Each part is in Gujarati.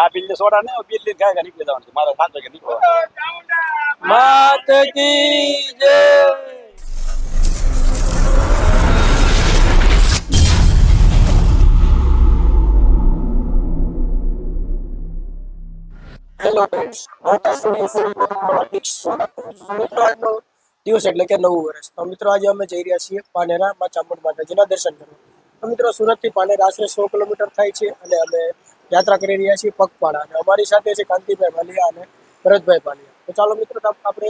આ બિલ સોડા ને બિલ લઈને ગાય નીકળી જવાનું છે. મારે પાંચ વાગે નીકળવાનું માત કી જય હેલો ફ્રેન્ડ્સ મિત્રો આજનો દિવસ એટલે કે નવું વર્ષ. તો મિત્રો, આજે અમે જઈ રહ્યા છીએ પાનેરા માં ચામુંડ માતાજીના દર્શન કરવા. તો મિત્રો સુરતથી પાનેરા આશરે સો કિલોમીટર થાય છે અને અમે યાત્રા કરી રહ્યા છીએ પગપાળા. અને અમારી સાથે છે કાંતિભાઈ ભાલિયા અને ભરતભાઈ ભાલિયા તો ચાલો મિત્રો આપણે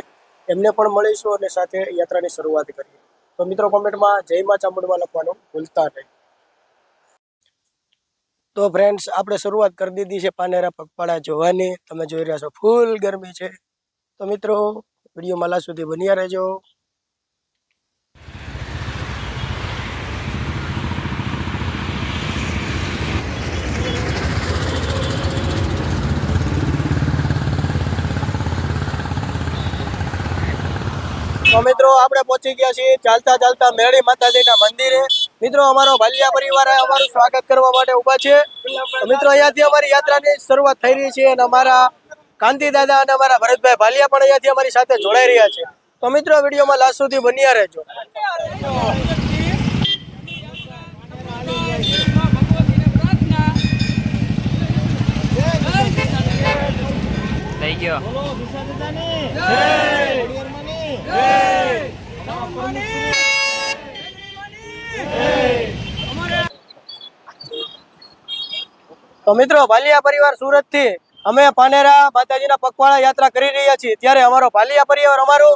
એમને પણ મળીશું અને સાથે યાત્રાની શરૂઆત કરીએ. તો મિત્રો, કોમેન્ટમાં જય માં ચામુંડમાં લખવાનું ભૂલતા નહીં. તો ફ્રેન્ડ્સ આપણે શરૂઆત કરી દીધી છે પાનેરા પગપાળા જોવાની. તમે જોઈ રહ્યા છો, ફૂલ ગરમી છે. તો મિત્રો, વીડિયો માલા સુધી બન્યા રહેજો. તો મિત્રો આપણે પહોંચી ગયા છીએ ચાલતા ચાલતા મેળી માતાજીના મંદિરે. મિત્રો અમારો ભાલિયા પરિવાર અમારું સ્વાગત કરવા માટે ઊભા છે. તો મિત્રો અહીંયાથી અમારી યાત્રાની શરૂઆત થઈ રહી છે અને અમારા કાંતિ દાદા અને અમારા ભરતભાઈ ભાલિયા પણ અહીંયાથી અમારી સાથે જોડાઈ રહ્યા છે. તો મિત્રો વિડીયોમાં લાસ્ટ સુધી બન્યા રહેજો. થઈ ગયો. તો મિત્રો, ભાલિયા પરિવાર સુરતથી અમે પાનેરા માતાજીના પગપાળા યાત્રા કરી રહ્યા છીએ. ત્યારે અમારો ભાલિયા પરિવાર અમારું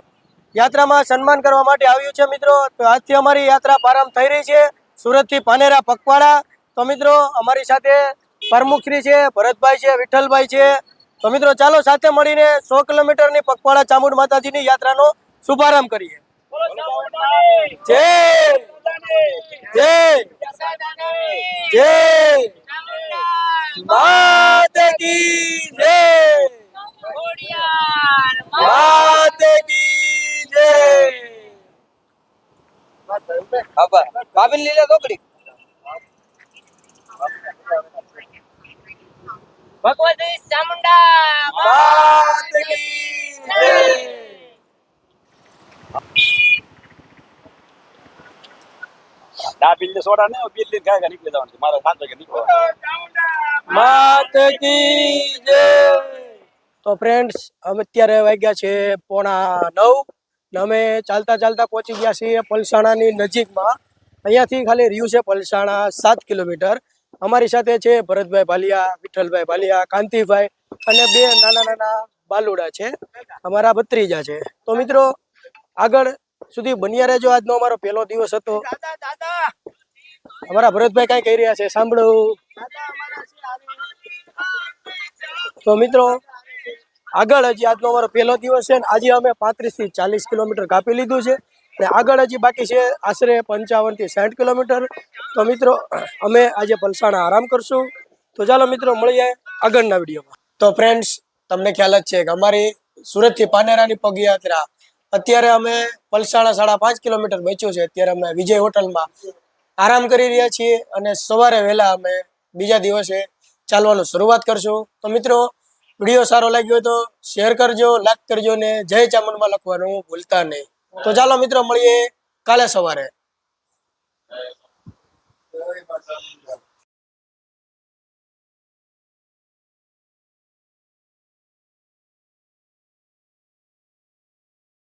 યાત્રામાં સન્માન કરવા માટે આવ્યું છે મિત્રો. તો આજથી અમારી યાત્રા પ્રારંભ થઈ રહી છે સુરતથી પાનેરા પગપાળા. તો મિત્રો, અમારી સાથે પ્રમુખશ્રી છે, ભરતભાઈ છે, વિઠ્ઠલભાઈ છે. તો મિત્રો, ચાલો સાથે મળીને સો કિલોમીટરની પગપાળા ચામુંડ માતાજીની યાત્રાનો શુભારંભ કરીએ જય જય જય માત કી જય માત કી જય ખબર કાબિલ લીલે ચોકડી ભગવતી ચામુંડા માત કી જય લઈને ગાય નીકળી જવાનું મારે પાંચ વાગે નીકળવાનું જય! તો ફ્રેન્ડ્સ અમે અત્યારે વાગ્યા છે પોણા નવ ને અમે ચાલતા ચાલતા પહોંચી ગયા છીએ પલસાણાની નજીકમાં. અહીંયાથી ખાલી રહ્યું છે પલસાણા સાત કિલોમીટર. અમારી સાથે છે ભરતભાઈ ભાલિયા, વિઠ્ઠલભાઈ ભાલિયા, કાંતિભાઈ અને બે નાના નાના બાલુડા છે. અમારા ભત્રીજા છે. તો મિત્રો, આગળ સુધી બન્યા રહેજો. આજનો અમારો પહેલો દિવસ હતો. અમારા ભરતભાઈ કઈ કહી રહ્યા છે. સાંભળો. તો મિત્રો આગળ હજી આજનો અમારો પહેલો દિવસ છે આજે અમે પાંત્રીસથી ચાલીસ કિલોમીટર કાપી લીધું છે. અને આગળ હજી બાકી છે આશરે પંચાવનથી સાઠ કિલોમીટર. તો મિત્રો અમે આજે પલસાણા આરામ કરશું. તો ચાલો મિત્રો મળીએ આગળના વિડીયોમાં. તો ફ્રેન્ડ્સ તમને ખ્યાલ જ છે કે અમારી સુરતથી પાનેરાની પગયાત્રા અત્યારે અમે પલસાણા સાડા પાંચ કિલોમીટર બચ્યું છે. અત્યારે અમે વિજય હોટલમાં આરામ કરી રહ્યા છીએ અને સવારે વહેલા અમે બીજા દિવસે ચાલવાનું શરૂઆત કરશું. તો મિત્રો, વીડિયો સારો લાગ્યો તો શેર કરજો, લાઈક કરજો ને જય ચામુંડમાં લખવાનું ભૂલતા નહીં. તો ચાલો મિત્રો, મળીએ કાલે સવારે.